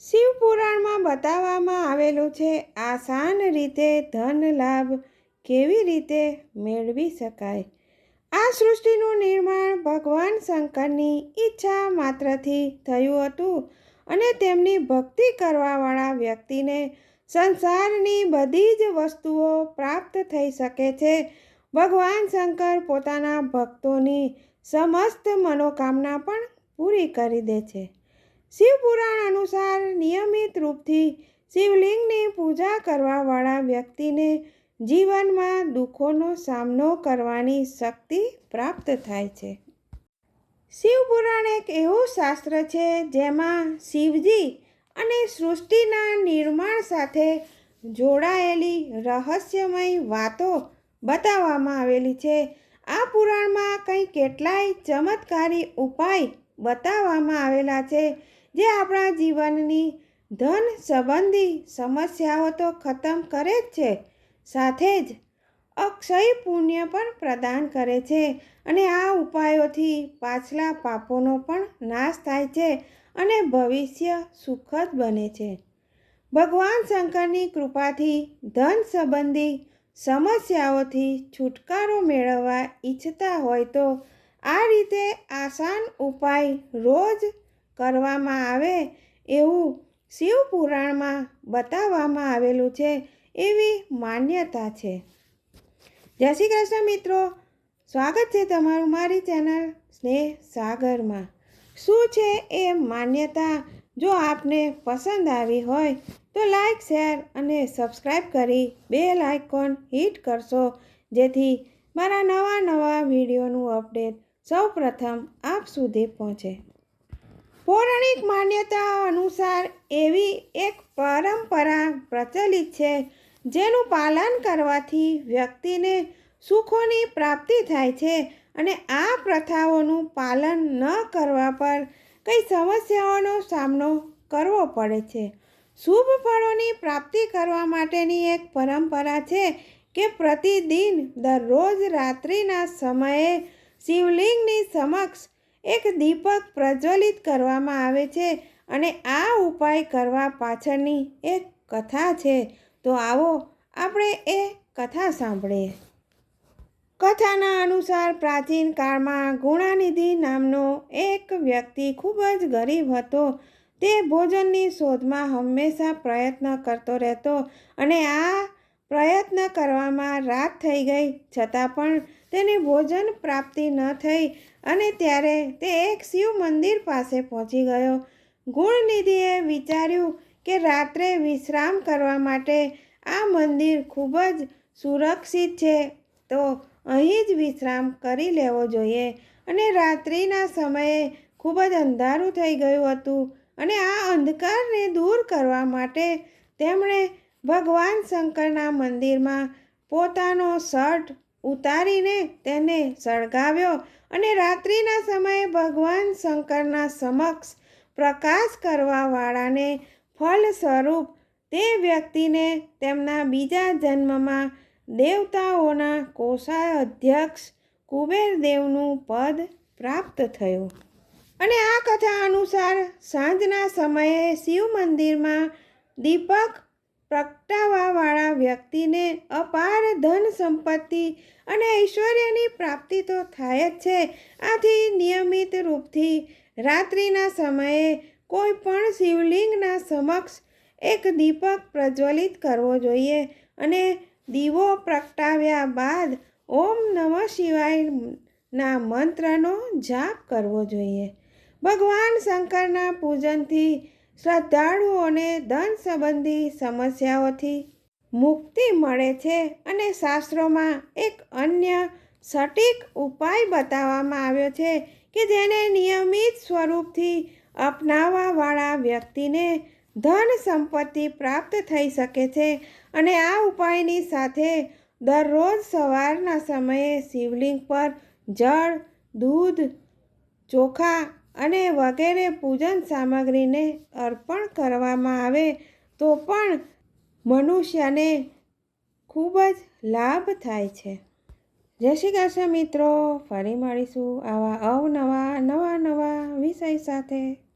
શિવપુરાણમાં બતાવવામાં આવેલું છે, આસાન રીતે ધન લાભ કેવી રીતે મેળવી શકાય? આ સૃષ્ટિનું નિર્માણ ભગવાન શંકરની ઈચ્છા માત્રથી થયું હતું અને તેમની ભક્તિ કરવાવાળા વ્યક્તિને સંસારની બધી જ વસ્તુઓ પ્રાપ્ત થઈ શકે છે. ભગવાન શંકર પોતાના ભક્તોની સમસ્ત મનોકામના પણ પૂરી કરી દે છે. શિવપુરાણ અનુસાર નિયમિત રૂપથી શિવલિંગની પૂજા કરવાવાળા વ્યક્તિને જીવનમાં દુઃખોનો સામનો કરવાની શક્તિ પ્રાપ્ત થાય છે. શિવપુરાણ એક એવું શાસ્ત્ર છે જેમાં શિવજી અને સૃષ્ટિના નિર્માણ સાથે જોડાયેલી રહસ્યમય વાતો બતાવવામાં આવેલી છે. આ પુરાણમાં કંઈ કેટલાય ચમત્કારી ઉપાય બતાવવામાં આવેલા છે જે આપણા જીવનની ધન સંબંધી સમસ્યાઓ તો ખતમ કરે જ છે. સાથે જ અક્ષય પુણ્ય પણ પ્રદાન કરે છે અને આ ઉપાયોથી પાછલા પાપોનો પણ નાશ થાય છે અને ભવિષ્ય સુખદ બને છે. ભગવાન શંકરની કૃપાથી ધન સંબંધી સમસ્યાઓથી છુટકારો મેળવવા ઈચ્છતા હોય તો આ રીતે આસાન ઉપાય રોજ કરવામાં આવે એવું શિવપુરાણમાં બતાવવામાં આવેલું છે એવી માન્યતા છે. જય શ્રી કૃષ્ણ મિત્રો. સ્વાગત છે તમારું મારી ચેનલ સ્નેહ સાગરમાં. શું છે એ માન્યતા? જો આપને પસંદ આવી હોય તો લાઈક, શેર અને સબસ્ક્રાઈબ કરી બે આઇકોન હિટ કરશો જેથી મારા નવા નવા વિડીયોનું અપડેટ સૌપ્રથમ આપ સુધી પહોંચે. પૌરાણિક માન્યતા અનુસાર એવી એક પરંપરા પ્રચલિત છે, જેનું પાલન કરવાથી વ્યક્તિને સુખોની પ્રાપ્તિ થાય છે અને આ પ્રથાઓનું પાલન ન કરવા પર કઈ સમસ્યાઓનો સામનો કરવો પડે છે. શુભ ફળોની પ્રાપ્તિ કરવા માટેની એક પરંપરા છે કે પ્રતિદિન દરરોજ રાત્રિના સમયે શિવલિંગની સમક્ષ એક દીપક પ્રજ્વલિત કરવામાં આવે છે અને આ ઉપાય કરવા પાછળની એક કથા છે. તો આવો આપણે એ કથા સાંભળીએ. કથાના અનુસાર પ્રાચીન કાળમાં ગુણાનિધિ નામનો એક વ્યક્તિ ખૂબ જ ગરીબ હતો. તે ભોજનની શોધમાં હંમેશા પ્રયત્ન કરતો રહેતો અને આ પ્રયત્ન કરવામાં રાત થઈ ગઈ, છતાં પણ તેને ભોજન પ્રાપ્તિ ન થઈ અને ત્યારે તે એક શિવ મંદિર પાસે પહોંચી ગયો. ગુણનિધિએ વિચાર્યું કે રાત્રે વિશ્રામ કરવા માટે આ મંદિર ખૂબ જ સુરક્ષિત છે, તો અહીં જ વિશ્રામ કરી લેવો જોઈએ. અને રાત્રિના સમયે ખૂબ જ અંધારું થઈ ગયું હતું અને આ અંધકારને દૂર કરવા માટે તેમણે ભગવાન શંકરના મંદિરમાં પોતાનો શર્ટ ઉતારીને તેને સળગાવ્યો અને રાત્રિના સમયે ભગવાન શંકરના સમક્ષ પ્રકાશ કરવાવાળાને ફલ સ્વરૂપ તે વ્યક્તિને તેમના બીજા જન્મમાં દેવતાઓના કોષાધ્યક્ષ કુબેરદેવનું પદ પ્રાપ્ત થયું. અને આ કથા અનુસાર સાંજના સમયે શિવ મંદિરમાં દીપક પ્રગટાવવાવાળા વ્યક્તિને અપાર ધન સંપત્તિ અને ઐશ્વર્યની પ્રાપ્તિ તો થાય જ છે. આથી નિયમિત રૂપથી રાત્રિના સમયે કોઈ પણ શિવલિંગના સમક્ષ એક દીપક પ્રજ્વલિત કરવો જોઈએ અને દીવો પ્રગટાવ્યા બાદ ઓમ નમઃ શિવાયના મંત્રનો જાપ કરવો જોઈએ. ભગવાન શંકરના પૂજનથી શ્રદ્ધાળુઓને ધન સંબંધી સમસ્યાઓથી મુક્તિ મળે છે અને શાસ્ત્રોમાં એક અન્ય સટીક ઉપાય બતાવવામાં આવ્યો છે કે જેને નિયમિત સ્વરૂપથી અપનાવવાવાળા વ્યક્તિને ધન સંપત્તિ પ્રાપ્ત થઈ શકે છે અને આ ઉપાયની સાથે દરરોજ સવારના સમયે શિવલિંગ પર જળ, દૂધ, ચોખા અને વગેરે પૂજન સામગ્રીને અર્પણ કરવામાં આવે, તો પણ મનુષ્યને ખૂબ જ લાભ થાય છે. જય શ્રી કૃષ્ણ મિત્રો, ફરી મળીશું આવા અવનવા નવા નવા વિષય સાથે.